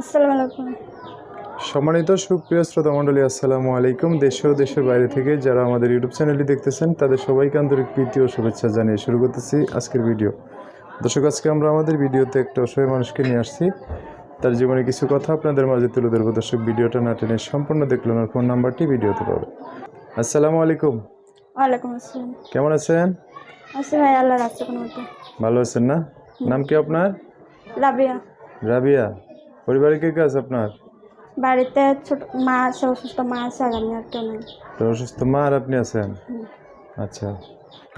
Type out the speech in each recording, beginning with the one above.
আসসালামু আলাইকুম। সম্মানিত সুপ্রিয় শ্রোতা মণ্ডলী আসসালামু আলাইকুম। দেশ ও দেশের বাইরে থেকে যারা আমাদের ইউটিউব চ্যানেলটি দেখতেছেন তাদের সবাইকে আন্তরিক প্রীতি ও শুভেচ্ছা জানিয়ে শুরু করতেছি আজকের ভিডিও। দর্শক আজকে আমরা আমাদের ভিডিওতে একটা অসহায় মানুষকে নিয়ে আসছি। তার জীবনে কিছু কথা আপনাদের মাঝে তুলে ধরবো। দর্শক ভিডিওটা না টেনে সম্পূর্ণ দেখলেন ওর ফোন নাম্বারটি ভিডিওতে পাবে আসসালামু আলাইকুম। ওয়ালাইকুম আসসালাম। কেমন আছেন? আচ্ছা ভাই আল্লাহ রাখছে কোনো ভালো আছেন না? নাম কি আপনার? রাবিয়া। রাবিয়া। পরিবারে কে কে আছে আপনার? বাড়িতে ছোট মা আছে অসুস্থ মা আছে আর আমি আর কেউ নেই। তো অসুস্থ মা আর আপনি আছেন? আচ্ছা।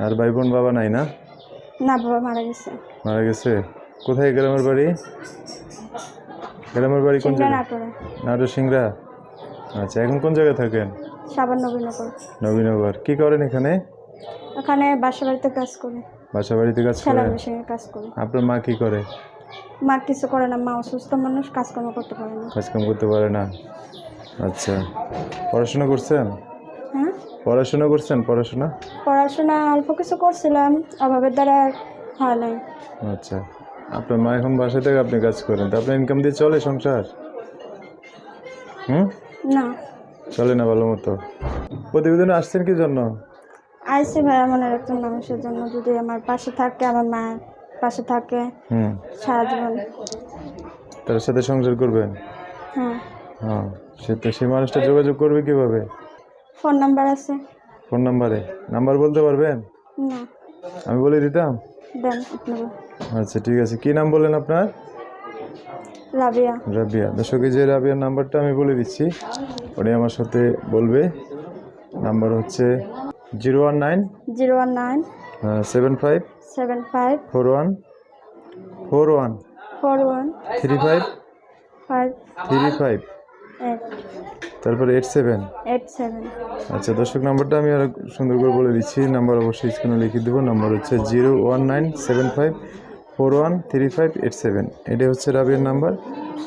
আর ভাই বোন বাবা নাই না? না বাবা মারা গেছে। মারা গেছে। কোথায় গ্রামের বাড়ি? গ্রামের বাড়ি কোন জায়গায়? নাটোরে। নাটো সিংড়া? আচ্ছা এখন কোন জায়গায় থাকেন? সাবান নবীনগর। নবীনগর কি করেন এখানে? ওখানে বাসা বাড়িতে কাজ করি। বাসা বাড়িতে কাজ মেশিনে কাজ করি। আপনার মা কি করে? মা কিছু করে না মা অসুস্থ মানুষ কাজকর্ম করতে পারে না। কাজকাম করতে পারে না। আচ্ছা। পড়াশোনা করছেন? হ্যাঁ? পড়াশোনা করছেন? পড়াশোনা? পড়াশোনা অল্প কিছু করছিলাম অভাবের দ্বারা হয় নাই। আচ্ছা। আপনার মা এখন বাসা থেকে আপনি কাজ করেন তা আপনার ইনকাম দিয়ে চলে সংসার? হুম? না। চলে না ভালো মতো? প্রতিবেদনে আসছেন কি জন্য? আইসি ভাই মনের একজন মানুষের জন্য যদি আমার পাশে থাকে আমার মা পাশে থাকে। হুম। সারা জীবন তার সাথে সংসার করবেন হ্যাঁ। হ্যাঁ সে তো সেই মানুষটা যোগাযোগ করবে কীভাবে? ফোন নাম্বার আছে। ফোন নাম্বারে। নাম্বার বলতে পারবেন? না। আমি বলে দিতাম? দেন আপনাকে। আচ্ছা ঠিক আছে। কি নাম বললেন আপনার? রাবিয়া। রাবিয়া। দর্শকে যে রাবিয়ার নাম্বারটা আমি বলে দিচ্ছি। উনি আমার সাথে বলবে। নাম্বার হচ্ছে zero one nine zero one nine seven five seven five four one four one four one three five five three five তারপরে এইট সেভেন এইট সেভেন আচ্ছা দর্শক নাম্বারটা আমি আরও সুন্দর করে বলে দিচ্ছি। নাম্বার অবশ্যই স্ক্রিনে লিখে দেবো। নাম্বার হচ্ছে zero one nine seven five four one three five eight seven. এটাই হচ্ছে রাবিয়ার নাম্বার।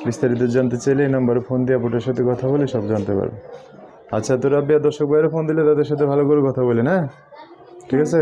বিস্তারিত জানতে চাইলে এই নাম্বারে ফোন দিয়ে আপনার সাথে কথা বলে সব জানতে পারবে। আচ্ছা তো রাবিয়া দর্শক বাইরে ফোন দিলে তাদের সাথে ভালো করে কথা বলে না? ঠিক আছে?